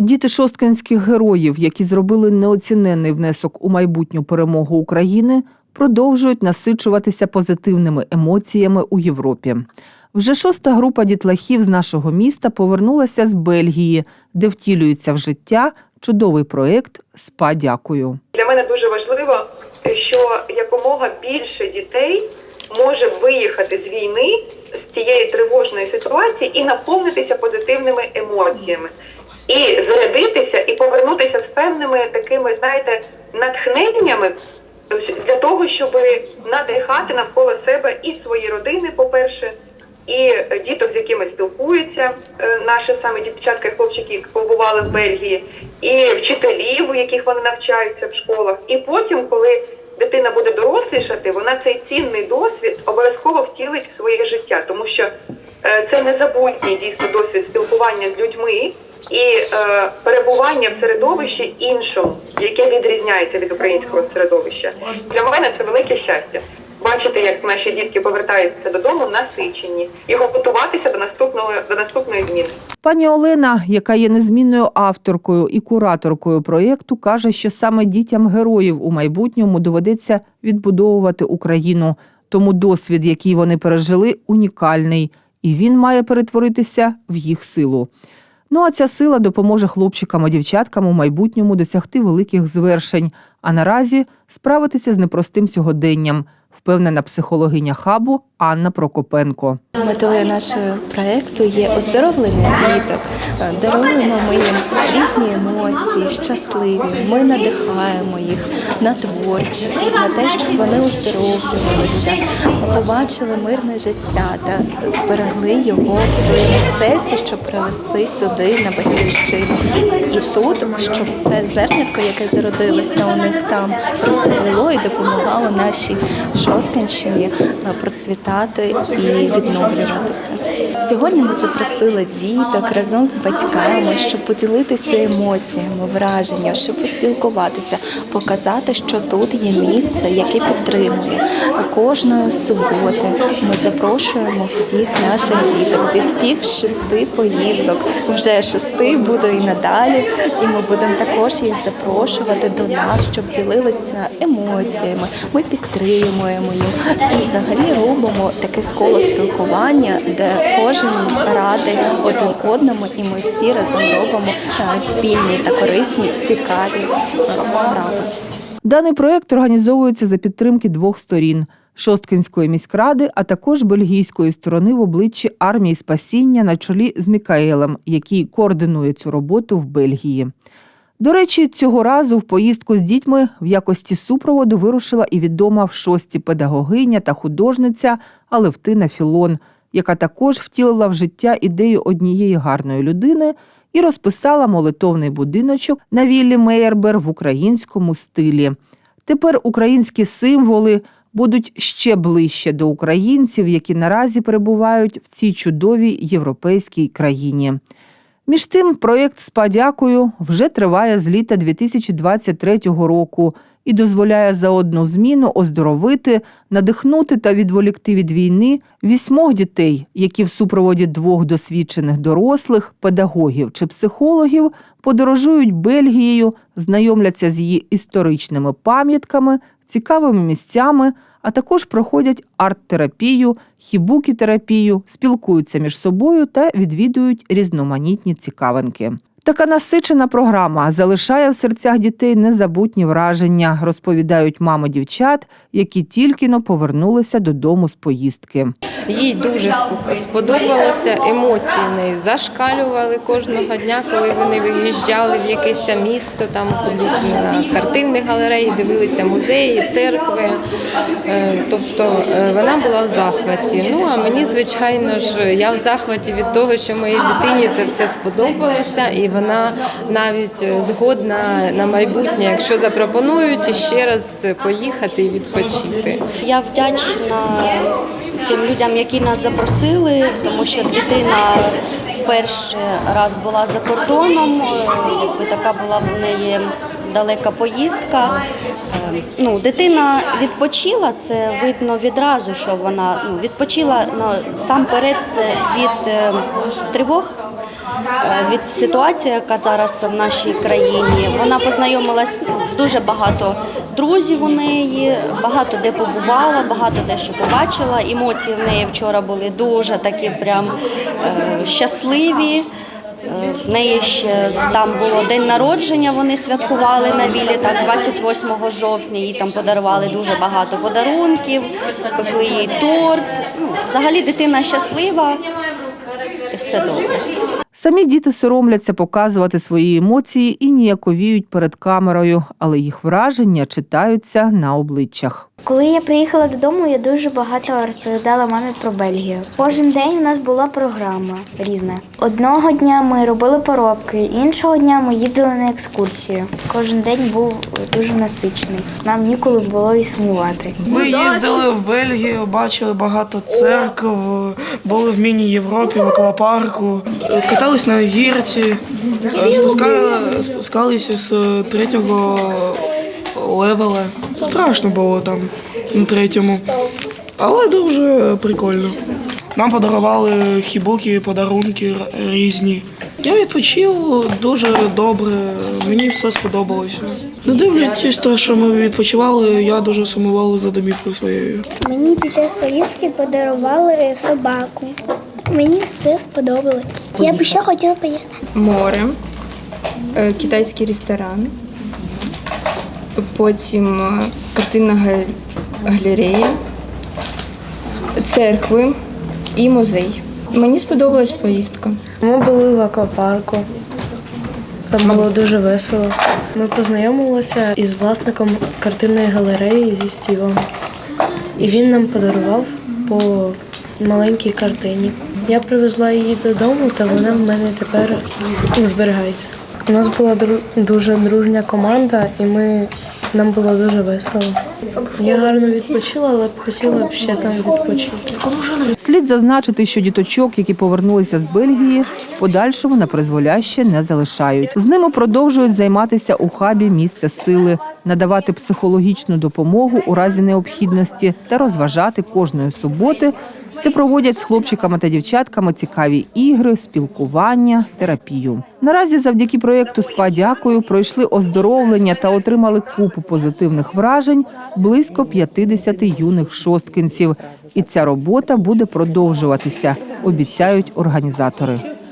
Діти шосткинських героїв, які зробили неоціненний внесок у майбутню перемогу України, продовжують насичуватися позитивними емоціями у Європі. Вже шоста група дітлахів з нашого міста повернулася з Бельгії, де втілюється в життя чудовий проект Спа дякую. Для мене дуже важливо, що якомога більше дітей може виїхати з війни з цієї тривожної ситуації і наповнитися позитивними емоціями, і зарядитися, і повернутися з певними такими, знаєте, натхненнями для того, щоб надихати навколо себе і свої родини, по-перше, і діток, з якими спілкуються е, наші саме дівчатка і хлопчики, які побували в Бельгії, і вчителів, у яких вони навчаються в школах. І потім, коли дитина буде дорослішати, вона цей цінний досвід обов'язково втілить в своє життя, тому що е, це незабутній дійсно досвід спілкування з людьми і е, перебування в середовищі іншому, яке відрізняється від українського середовища. Для мене це велике щастя. Бачити, як наші дітки повертаються додому насичені, і готуватися до наступного до наступної зміни. Пані Олена, яка є незмінною авторкою і кураторкою проєкту, каже, що саме дітям героїв у майбутньому доведеться відбудовувати Україну. Тому досвід, який вони пережили, унікальний, і він має перетворитися в їх силу. Ну а ця сила допоможе хлопчикам і дівчаткам у майбутньому досягти великих звершень, а наразі справитися з непростим сьогоденням, впевнена психологиня хабу Анна Прокопенко. Метою нашого проекту є оздоровлення діток. Даруємо ми їм різні емоції, щасливі. Ми надихаємо їх на творчість, на те, щоб вони оздоровлювалися, побачили мирне життя та зберегли його в своєму серці, щоб привести сюди на батьківщину. І тут, щоб це зернятко, яке зародилося у них там, розцвіло і допомагало нашій Шосткинщині е, процвітати і відновлюватися. Сьогодні ми запросили діток разом з батьками, щоб поділитися емоціями, враженнями, щоб поспілкуватися, показати, що тут є місце, яке підтримує. Кожної суботи ми запрошуємо всіх наших діток зі всіх шести поїздок. Вже шести буде і надалі, і ми будемо також їх запрошувати до нас, щоб ділилися емоціями. Ми підтримуємо їх і взагалі робимо таке коло спілкування, де кожен радий один одному, і ми всі разом робимо е, спільні та корисні, цікаві е, справи. Даний проєкт організовується за підтримки двох сторін Шосткинської міськради, а також бельгійської сторони в обличчі армії спасіння на чолі з Мікаелем, який координує цю роботу в Бельгії. До речі, цього разу в поїздку з дітьми в якості супроводу вирушила і відома в шості педагогиня та художниця Алевтина Філон, яка також втілила в життя ідею однієї гарної людини і розписала молитовний будиночок на віллі Мейербер в українському стилі. Тепер українські символи будуть ще ближче до українців, які наразі перебувають в цій чудовій європейській країні. Між тим, проєкт «Спа дякую» вже триває з літа 2023 року і дозволяє за одну зміну оздоровити, надихнути та відволікти від війни вісьмох дітей, які в супроводі двох досвідчених дорослих, педагогів чи психологів подорожують Бельгією, знайомляться з її історичними пам'ятками, цікавими місцями, а також проходять арт-терапію, хібукі-терапію, спілкуються між собою та відвідують різноманітні цікавинки. Така насичена програма залишає в серцях дітей незабутні враження, розповідають мами дівчат, які тільки но повернулися додому з поїздки. Їй дуже сподобалося, емоції в зашкалювали кожного дня, коли вони виїжджали в якесь місто, там на картинні галереї, дивилися музеї, церкви. Е, Тобто е, вона була в захваті. Ну а мені, звичайно ж, я в захваті від того, що моїй дитині це все сподобалося, і вона навіть е, згодна на майбутнє, якщо запропонують ще раз поїхати і відпочити. Я вдячна тим людям, які нас запросили, тому що дитина перший раз була за кордоном, е, якби така була в неї далека поїздка. Е, Ну, дитина відпочила, це видно відразу, що вона ну, відпочила ну, сам перед від тривог. Е, від ситуації, яка зараз в нашій країні. Вона познайомилась дуже багато друзів у неї, багато де побувала, багато де що побачила. Емоції в неї вчора були дуже такі прям е, щасливі. Е, В неї ще там було день народження, вони святкували на вілі, так 28 жовтня. Їй там подарували дуже багато подарунків, спекли їй торт. Ну, взагалі дитина щаслива і все добре. Самі діти соромляться показувати свої емоції і ніяковіють перед камерою, але їх враження читаються на обличчях. Коли я приїхала додому, я дуже багато розповідала мамі про Бельгію. Кожен день у нас була програма різна. Одного дня ми робили поробки, іншого дня ми їздили на екскурсію. Кожен день був дуже насичений. Нам ніколи було і сумувати. Ми їздили в Бельгію, бачили багато церкв, були в міні-Європі, в аквапарку, катались на гірці, спускали, спускалися з третього левела. Страшно було там на третьому, але дуже прикольно. Нам подарували хібуки, подарунки різні. Я відпочив дуже добре, мені все сподобалося. Не дивлячись те, що ми відпочивали, я дуже сумував за домівкою своєю. Мені під час поїздки подарували собаку. Мені це сподобалось. Я б ще хотіла поїхати. море, е, китайський ресторан, потім е, картинна галерея, церкви і музей. Мені сподобалась поїздка. Ми були в аквапарку. Там було дуже весело. Ми познайомилися із власником картинної галереї зі Стівом. І він нам подарував по маленькій картині. Я привезла її додому, та вона в мене тепер зберігається. У нас була дуже дружня команда, і ми нам було дуже весело. Я гарно відпочила, але б хотіла б ще там відпочити. Слід зазначити, що діточок, які повернулися з Бельгії, подальшому на призволяще не залишають. З ними продовжують займатися у хабі місця сили, надавати психологічну допомогу у разі необхідності та розважати кожної суботи, де проводять з хлопчиками та дівчатками цікаві ігри, спілкування, терапію. Наразі завдяки проєкту «СПА дякую» пройшли оздоровлення та отримали купу позитивних вражень близько 50 юних шосткинців. І ця робота буде продовжуватися, обіцяють організатори.